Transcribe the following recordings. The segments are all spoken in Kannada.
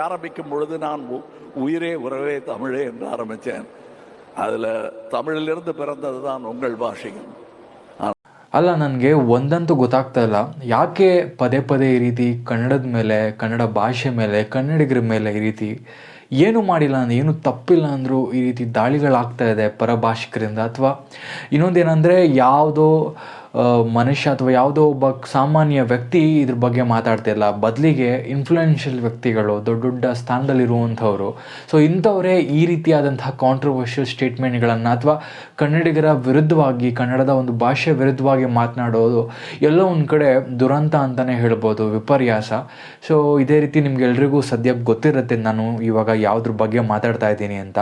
ஆரம்பிக்கும் பொழுது நான் உ- உயிரே உறவே தமிழே என்று ஆரம்பித்தேன் அதில் தமிழிலிருந்து பிறந்தது தான் உங்கள் பாஷையும் ಅಲ್ಲ ನನಗೆ ಒಂದಂತೂ ಗೊತ್ತಾಗ್ತಾ ಇಲ್ಲ ಯಾಕೆ ಪದೇ ಪದೇ ಈ ರೀತಿ ಕನ್ನಡದ ಮೇಲೆ ಕನ್ನಡ ಭಾಷೆ ಮೇಲೆ ಕನ್ನಡಿಗರ ಮೇಲೆ ಈ ರೀತಿ ಏನು ಮಾಡಿಲ್ಲ ಅಂದ್ರೆ ಏನು ತಪ್ಪಿಲ್ಲ ಅಂದರೂ ಈ ರೀತಿ ದಾಳಿಗಳಾಗ್ತಾ ಇದೆ ಪರಭಾಷಿಕರಿಂದ ಅಥವಾ ಇನ್ನೊಂದೇನೆಂದರೆ ಯಾವುದೋ ಆ, ಮನುಷ್ಯ ಅಥವಾ ಯಾವುದೋ ಒಬ್ಬ ಸಾಮಾನ್ಯ ವ್ಯಕ್ತಿ ಇದ್ರ ಬಗ್ಗೆ ಮಾತಾಡ್ತಿಲ್ಲ ಬದಲಿಗೆ ಇನ್ಫ್ಲುಯೆನ್ಷಿಯಲ್ ವ್ಯಕ್ತಿಗಳು, ದೊಡ್ಡ ದೊಡ್ಡ ಸ್ಥಾನದಲ್ಲಿರುವಂಥವ್ರು. ಸೊ ಇಂಥವರೇ ಈ ರೀತಿಯಾದಂತಹ ಕಾಂಟ್ರವರ್ಷಿಯಲ್ ಸ್ಟೇಟ್ಮೆಂಟ್ಗಳನ್ನು ಅಥವಾ ಕನ್ನಡಿಗರ ವಿರುದ್ಧವಾಗಿ, ಕನ್ನಡದ ಒಂದು ಭಾಷೆ ವಿರುದ್ಧವಾಗಿ ಮಾತನಾಡೋದು ಎಲ್ಲೋ ಒಂದು ಕಡೆ ದುರಂತ ಅಂತಲೇ ಹೇಳ್ಬೋದು, ವಿಪರ್ಯಾಸ. ಸೊ ಇದೇ ರೀತಿ ನಿಮಗೆಲ್ರಿಗೂ ಸದ್ಯಕ್ಕೆ ಗೊತ್ತಿರುತ್ತೆ ನಾನು ಇವಾಗ ಯಾವುದ್ರ ಬಗ್ಗೆ ಮಾತಾಡ್ತಾ ಇದ್ದೀನಿ ಅಂತ.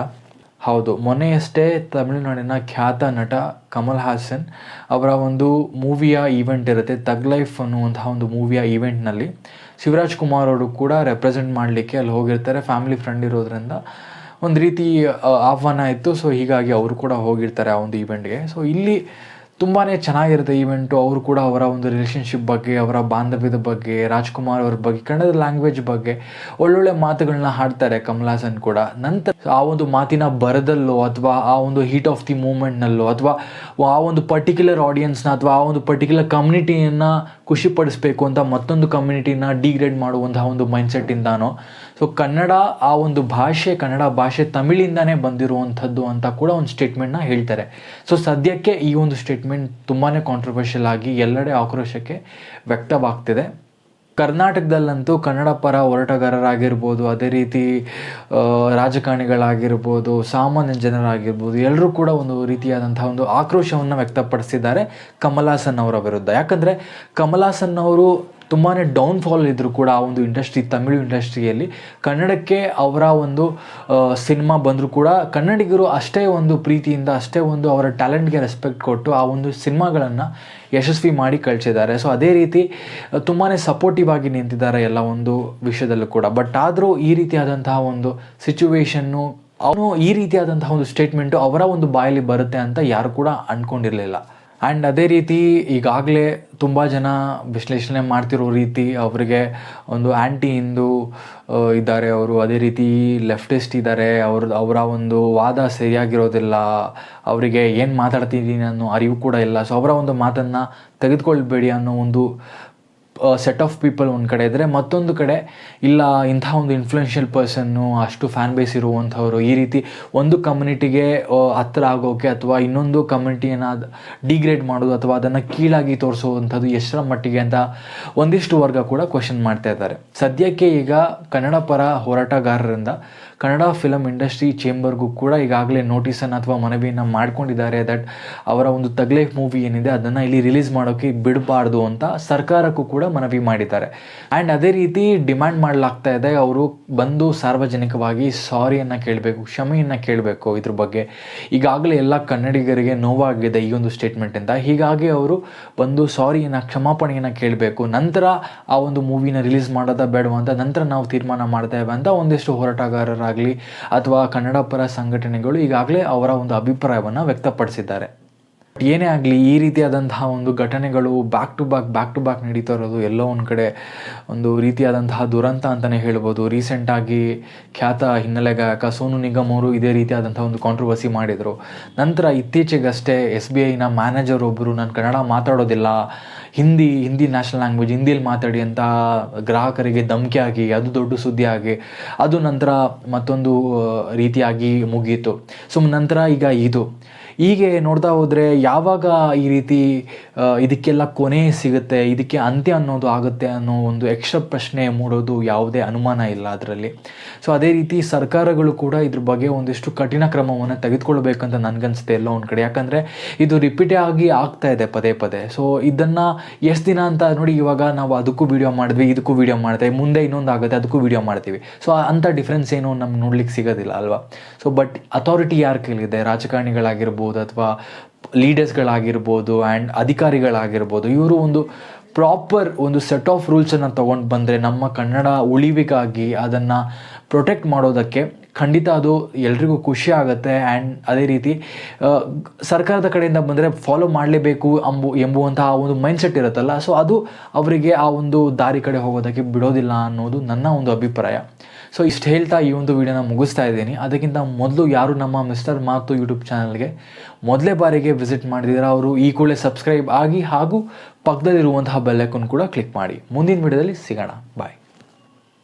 ಹೌದು. ಮೊನ್ನೆಯಷ್ಟೇ ತಮಿಳುನಾಡಿನ ಖ್ಯಾತ ನಟ ಕಮಲ್ ಹಾಸನ್ ಅವರ ಒಂದು ಮೂವಿಯ ಈವೆಂಟ್ ಇರುತ್ತೆ, ತಗ್ ಲೈಫ್ ಅನ್ನುವಂತಹ ಒಂದು ಮೂವಿಯ ಈವೆಂಟ್ನಲ್ಲಿ. ಶಿವರಾಜ್ ಕುಮಾರ್ ಅವರು ಕೂಡ ರೆಪ್ರೆಸೆಂಟ್ ಮಾಡಲಿಕ್ಕೆ ಅಲ್ಲಿ ಹೋಗಿರ್ತಾರೆ. ಫ್ಯಾಮಿಲಿ ಫ್ರೆಂಡ್ ಇರೋದ್ರಿಂದ ಒಂದು ರೀತಿ ಆಹ್ವಾನ ಇತ್ತು. ಸೊ, ಹೀಗಾಗಿ ಅವರು ಕೂಡ ಹೋಗಿರ್ತಾರೆ ಆ ಒಂದು ಈವೆಂಟ್ಗೆ. ಸೊ, ಇಲ್ಲಿ ತುಂಬಾ ಚೆನ್ನಾಗಿರುತ್ತೆ ಈವೆಂಟು. ಅವರು ಕೂಡ ಅವರ ಒಂದು ರಿಲೇಷನ್ಶಿಪ್ ಬಗ್ಗೆ, ಅವರ ಬಾಂಧವ್ಯದ ಬಗ್ಗೆ, ರಾಜ್ಕುಮಾರ್ ಅವ್ರ ಬಗ್ಗೆ ಕನ್ನಡದ ಲ್ಯಾಂಗ್ವೇಜ್ ಬಗ್ಗೆ ಒಳ್ಳೊಳ್ಳೆ ಮಾತುಗಳನ್ನ ಹಾಡ್ತಾರೆ ಕಮಲ್ ಕೂಡ. ನಂತರ ಆ ಒಂದು ಮಾತಿನ ಬರದಲ್ಲೋ ಅಥವಾ ಆ ಒಂದು ಹೀಟ್ ಆಫ್ ದಿ ಮೂಮೆಂಟ್ನಲ್ಲೋ ಅಥವಾ ಆ ಒಂದು ಪರ್ಟಿಕ್ಯುಲರ್ ಆಡಿಯನ್ಸ್ನ ಅಥವಾ ಆ ಒಂದು ಪರ್ಟಿಕ್ಯುಲರ್ ಕಮ್ಯುನಿಟಿಯನ್ನು ಖುಷಿಪಡಿಸ್ಬೇಕು ಅಂತ ಮತ್ತೊಂದು ಕಮ್ಯುನಿಟಿನ ಡಿಗ್ರೇಡ್ ಮಾಡುವಂತಹ ಒಂದು ಮೈಂಡ್ಸೆಟ್ಟಿಂದಾನೋ ಸೊ ಕನ್ನಡ ಆ ಒಂದು ಭಾಷೆ, ಕನ್ನಡ ಭಾಷೆ ತಮಿಳಿಂದಾನೇ ಬಂದಿರುವಂಥದ್ದು ಅಂತ ಕೂಡ ಒಂದು ಸ್ಟೇಟ್ಮೆಂಟ್ನ ಹೇಳ್ತಾರೆ. ಸೊ ಸದ್ಯಕ್ಕೆ ಈ ಒಂದು ಸ್ಟೇಟ್ಮೆಂಟ್ ತುಂಬಾ ಕಾಂಟ್ರವರ್ಷಿಯಲ್ ಆಗಿ ಎಲ್ಲೆಡೆ ಆಕ್ರೋಶಕ್ಕೆ ವ್ಯಕ್ತವಾಗ್ತಿದೆ. ಕರ್ನಾಟಕದಲ್ಲಂತೂ ಕನ್ನಡ ಪರ ಹೋರಾಟಗಾರರಾಗಿರ್ಬೋದು, ಅದೇ ರೀತಿ ರಾಜಕಾರಣಿಗಳಾಗಿರ್ಬೋದು, ಸಾಮಾನ್ಯ ಜನರಾಗಿರ್ಬೋದು ಎಲ್ಲರೂ ಕೂಡ ಒಂದು ರೀತಿಯಾದಂಥ ಒಂದು ಆಕ್ರೋಶವನ್ನು ವ್ಯಕ್ತಪಡಿಸಿದ್ದಾರೆ ಕಮಲ್ ಹಾಸನ್ ಅವರ ವಿರುದ್ಧ. ಯಾಕಂದರೆ ಕಮಲ್ ಅವರು ತುಂಬಾ ಡೌನ್ಫಾಲ್ ಇದ್ದರೂ ಕೂಡ ಆ ಒಂದು ಇಂಡಸ್ಟ್ರಿ ತಮಿಳು ಇಂಡಸ್ಟ್ರಿಯಲ್ಲಿ ಕನ್ನಡಕ್ಕೆ ಅವರ ಒಂದು ಸಿನಿಮಾ ಬಂದರೂ ಕೂಡ ಕನ್ನಡಿಗರು ಅಷ್ಟೇ ಒಂದು ಪ್ರೀತಿಯಿಂದ, ಅಷ್ಟೇ ಒಂದು ಅವರ ಟ್ಯಾಲೆಂಟ್ಗೆ ರೆಸ್ಪೆಕ್ಟ್ ಕೊಟ್ಟು ಆ ಒಂದು ಸಿನಿಮಾಗಳನ್ನು ಯಶಸ್ವಿ ಮಾಡಿ ಕಳಿಸಿದ್ದಾರೆ. ಸೊ ಅದೇ ರೀತಿ ತುಂಬಾ ಸಪೋರ್ಟಿವ್ ಆಗಿ ನಿಂತಿದ್ದಾರೆ ಎಲ್ಲ ಒಂದು ವಿಷಯದಲ್ಲೂ ಕೂಡ. ಬಟ್ ಆದರೂ ಈ ರೀತಿಯಾದಂತಹ ಒಂದು ಸಿಚುವೇಶನ್ನು ಅವನು ಈ ರೀತಿಯಾದಂತಹ ಒಂದು ಸ್ಟೇಟ್ಮೆಂಟು ಅವರ ಒಂದು ಬಾಯಲ್ಲಿ ಬರುತ್ತೆ ಅಂತ ಯಾರು ಕೂಡ ಅಂದ್ಕೊಂಡಿರಲಿಲ್ಲ ಆ್ಯಂಡ್ ಅದೇ ರೀತಿ ಈಗಾಗಲೇ ತುಂಬ ಜನ ವಿಶ್ಲೇಷಣೆ ಮಾಡ್ತಿರೋ ರೀತಿ ಅವರಿಗೆ ಒಂದು ಆ್ಯಂಟಿ ಹಿಂದೂ ಇದ್ದಾರೆ. ಅವರು ಅದೇ ರೀತಿ ಲೆಫ್ಟಿಸ್ಟ್ ಇದ್ದಾರೆ. ಅವ್ರ, ಅವರ ಒಂದು ವಾದ ಸರಿಯಾಗಿರೋದಿಲ್ಲ. ಅವರಿಗೆ ಏನು ಮಾತಾಡ್ತಿದ್ದೀನಿ ಅನ್ನೋ ಅರಿವು ಕೂಡ ಇಲ್ಲ. ಸೊ ಅವರ ಒಂದು ಮಾತನ್ನು ತೆಗೆದುಕೊಳ್ಬೇಡಿ ಅನ್ನೋ ಒಂದು ಸೆಟ್ ಆಫ್ ಪೀಪಲ್ ಒಂದು ಕಡೆ ಇದ್ದರೆ ಮತ್ತೊಂದು ಕಡೆ, ಇಲ್ಲ, ಇಂಥ ಒಂದು ಇನ್ಫ್ಲುಯೆನ್ಷಿಯಲ್ ಪರ್ಸನ್ನು ಅಷ್ಟು ಫ್ಯಾನ್ ಬೇಸ್ ಇರುವಂಥವ್ರು ಈ ರೀತಿ ಒಂದು ಕಮ್ಯುನಿಟಿಗೆ ಹತ್ತಿರ ಆಗೋಕೆ ಅಥವಾ ಇನ್ನೊಂದು ಕಮ್ಯುನಿಟಿಯನ್ನು ಡಿಗ್ರೇಡ್ ಮಾಡೋದು ಅಥವಾ ಅದನ್ನು ಕೀಳಾಗಿ ತೋರಿಸುವಂಥದ್ದು ಎಷ್ಟರ ಮಟ್ಟಿಗೆ ಅಂತ ಒಂದಿಷ್ಟು ವರ್ಗ ಕೂಡ ಕ್ವಶನ್ ಮಾಡ್ತಾ ಇದ್ದಾರೆ. ಸದ್ಯಕ್ಕೆ ಈಗ ಕನ್ನಡ ಪರ ಹೋರಾಟಗಾರರಿಂದ ಕನ್ನಡ ಫಿಲಮ್ ಇಂಡಸ್ಟ್ರಿ ಚೇಂಬರ್ಗೂ ಕೂಡ ಈಗಾಗಲೇ ನೋಟಿಸನ್ನು ಅಥವಾ ಮನವಿಯನ್ನು ಮಾಡ್ಕೊಂಡಿದ್ದಾರೆ ದಟ್ ಅವರ ಒಂದು ತಗ್ಲೈಫ್ ಮೂವಿ ಏನಿದೆ, ಅದನ್ನು ಇಲ್ಲಿ ರಿಲೀಸ್ ಮಾಡೋಕ್ಕೆ ಬಿಡಬಾರ್ದು ಅಂತ ಸರ್ಕಾರಕ್ಕೂ ಕೂಡ ಮನವಿ ಮಾಡಿದ್ದಾರೆ. ಆ್ಯಂಡ್ ಅದೇ ರೀತಿ ಡಿಮ್ಯಾಂಡ್ ಮಾಡಲಾಗ್ತಾ ಇದೆ, ಅವರು ಬಂದು ಸಾರ್ವಜನಿಕವಾಗಿ ಸಾರಿಯನ್ನು ಕೇಳಬೇಕು, ಕ್ಷಮೆಯನ್ನು ಕೇಳಬೇಕು ಇದ್ರ ಬಗ್ಗೆ. ಈಗಾಗಲೇ ಎಲ್ಲ ಕನ್ನಡಿಗರಿಗೆ ನೋವಾಗಿದೆ ಈ ಒಂದು ಸ್ಟೇಟ್ಮೆಂಟಿಂದ ಹೀಗಾಗಿ ಅವರು ಬಂದು ಸಾರಿಯನ್ನು, ಕ್ಷಮಾಪಣೆಯನ್ನು ಕೇಳಬೇಕು. ನಂತರ ಆ ಒಂದು ಮೂವಿನ ರಿಲೀಸ್ ಮಾಡೋದ ಬೇಡವಂತ ನಂತರ ನಾವು ತೀರ್ಮಾನ ಮಾಡ್ತೇವೆ ಅಂತ ಒಂದಿಷ್ಟು ಹೋರಾಟಗಾರರಾಗಲಿ ಅಥವಾ ಕನ್ನಡ ಪರ ಸಂಘಟನೆಗಳು ಈಗಾಗಲೇ ಅವರ ಒಂದು ಅಭಿಪ್ರಾಯವನ್ನು ವ್ಯಕ್ತಪಡಿಸಿದ್ದಾರೆ. ಏನೇ ಆಗಲಿ ಈ ರೀತಿಯಾದಂತಹ ಒಂದು ಘಟನೆಗಳು back to back back to back ನಡೀತಾ ಇರೋದು ಎಲ್ಲೋ ಒಂದು ಕಡೆ ಒಂದು ರೀತಿಯಾದಂತಹ ದುರಂತ ಅಂತಲೇ ಹೇಳ್ಬೋದು. ರೀಸೆಂಟಾಗಿ ಖ್ಯಾತ ಹಿನ್ನೆಲೆ ಗಾಯಕ ಸೋನು ನಿಗಮ್ ಅವರು ಇದೇ ರೀತಿಯಾದಂಥ ಒಂದು ಕಾಂಟ್ರವರ್ಸಿ ಮಾಡಿದರು. ನಂತರ ಇತ್ತೀಚೆಗಷ್ಟೇ ಎಸ್ ಬಿ ಐನ ಮ್ಯಾನೇಜರ್ ಒಬ್ಬರು ನಾನು ಕನ್ನಡ ಮಾತಾಡೋದಿಲ್ಲ, ಹಿಂದಿ ಹಿಂದಿ ನ್ಯಾಷನಲ್ ಲ್ಯಾಂಗ್ವೇಜ್ ಹಿಂದಿಯಲ್ಲಿ ಮಾತಾಡಿ ಅಂತ ಗ್ರಾಹಕರಿಗೆ ಧಮಕಿ ಆಗಿ ಅದು ದೊಡ್ಡ ಸುದ್ದಿ ಆಗಿ, ಅದು ನಂತರ ಮತ್ತೊಂದು ರೀತಿಯಾಗಿ ಮುಗಿಯಿತು ಸೊ ನಂತರ ಈಗ ಇದು. ಹೀಗೆ ನೋಡ್ತಾ ಹೋದರೆ ಯಾವಾಗ ಈ ರೀತಿ ಇದಕ್ಕೆಲ್ಲ ಕೊನೆ ಸಿಗುತ್ತೆ, ಇದಕ್ಕೆ ಅಂತ್ಯ ಅನ್ನೋದು ಆಗುತ್ತೆ ಅನ್ನೋ ಒಂದು ಎಕ್ಸ್ಟ್ರಾ ಪ್ರಶ್ನೆ ಮೂಡೋದು ಯಾವುದೇ ಅನುಮಾನ ಇಲ್ಲ ಅದರಲ್ಲಿ. ಸೊ ಅದೇ ರೀತಿ ಸರ್ಕಾರಗಳು ಕೂಡ ಇದ್ರ ಬಗ್ಗೆ ಒಂದಿಷ್ಟು ಕಠಿಣ ಕ್ರಮವನ್ನು ತೆಗೆದುಕೊಳ್ಬೇಕಂತ ನನಗನ್ಸುತ್ತೆ ಎಲ್ಲೋ ಒಂದು ಕಡೆ. ಯಾಕಂದರೆ ಇದು ರಿಪೀಟೇ ಆಗಿ ಆಗ್ತಾ ಇದೆ ಪದೇ ಪದೇ. ಸೊ ಇದನ್ನು ಎಷ್ಟು ದಿನ ಅಂತ ನೋಡಿ ಇವಾಗ ನಾವು ಅದಕ್ಕೂ ವೀಡಿಯೋ ಮಾಡಿದ್ವಿ, ಇದಕ್ಕೂ ವೀಡಿಯೋ ಮಾಡ್ತೇವೆ ಮುಂದೆ ಇನ್ನೊಂದು ಆಗುತ್ತೆ, ಅದಕ್ಕೂ ವಿಡಿಯೋ ಮಾಡ್ತೀವಿ. ಸೊ ಅಂಥ ಡಿಫ್ರೆನ್ಸ್ ಏನು ನಮ್ಗೆ ನೋಡ್ಲಿಕ್ಕೆ ಸಿಗೋದಿಲ್ಲ ಅಲ್ವಾ? ಸೊ ಬಟ್ ಅಥಾರಿಟಿ ಯಾರ ಕೈಲಿದೆ ರಾಜಕಾರಣಿಗಳಾಗಿರ್ಬೋದು ಅಥವಾ ಲೀಡರ್ಸ್ಗಳಾಗಿರ್ಬೋದು ಆ್ಯಂಡ್ ಅಧಿಕಾರಿಗಳಾಗಿರ್ಬೋದು ಇವರು ಒಂದು ಪ್ರಾಪರ್ ಒಂದು ಸೆಟ್ ಆಫ್ ರೂಲ್ಸನ್ನು ತೊಗೊಂಡು ಬಂದರೆ ನಮ್ಮ ಕನ್ನಡ ಉಳಿವಿಗಾಗಿ ಅದನ್ನು ಪ್ರೊಟೆಕ್ಟ್ ಮಾಡೋದಕ್ಕೆ ಖಂಡಿತ ಅದು ಎಲ್ರಿಗೂ ಖುಷಿ ಆಗುತ್ತೆ ಆ್ಯಂಡ್ ಅದೇ ರೀತಿ ಆ, ಸರ್ಕಾರದ ಕಡೆಯಿಂದ ಬಂದರೆ ಫಾಲೋ ಮಾಡಲೇಬೇಕು ಅಂಬು ಎಂಬುವಂತಹ ಒಂದು ಮೈಂಡ್ಸೆಟ್ ಇರುತ್ತಲ್ಲ. ಸೊ ಅದು ಅವರಿಗೆ ಆ ಒಂದು ದಾರಿ ಕಡೆ ಹೋಗೋದಕ್ಕೆ ಬಿಡೋದಿಲ್ಲ ಅನ್ನೋದು ನನ್ನ ಒಂದು ಅಭಿಪ್ರಾಯ. ಸೊ ಇಷ್ಟು ಹೇಳ್ತಾ ಈ ಒಂದು ವಿಡಿಯೋನ ಮುಗಿಸ್ತಾ ಇದ್ದೀನಿ. ಅದಕ್ಕಿಂತ ಮೊದಲು ಯಾರು ನಮ್ಮ ಮಿಸ್ಟರ್ ಮಾತು ಯೂಟ್ಯೂಬ್ ಚಾನಲ್ಗೆ ಮೊದಲೇ ಬಾರಿಗೆ ವಿಸಿಟ್ ಮಾಡಿದಿರ, ಅವರು ಈ ಕೂಡಲೇ ಸಬ್ಸ್ಕ್ರೈಬ್ ಆಗಿ ಹಾಗೂ ಪಕ್ಕದಲ್ಲಿರುವಂತಹ ಬೆಲ್ಲೈಕನ್ ಕೂಡ ಕ್ಲಿಕ್ ಮಾಡಿ. ಮುಂದಿನ ವಿಡಿಯೋದಲ್ಲಿ ಸಿಗೋಣ. ಬಾಯ್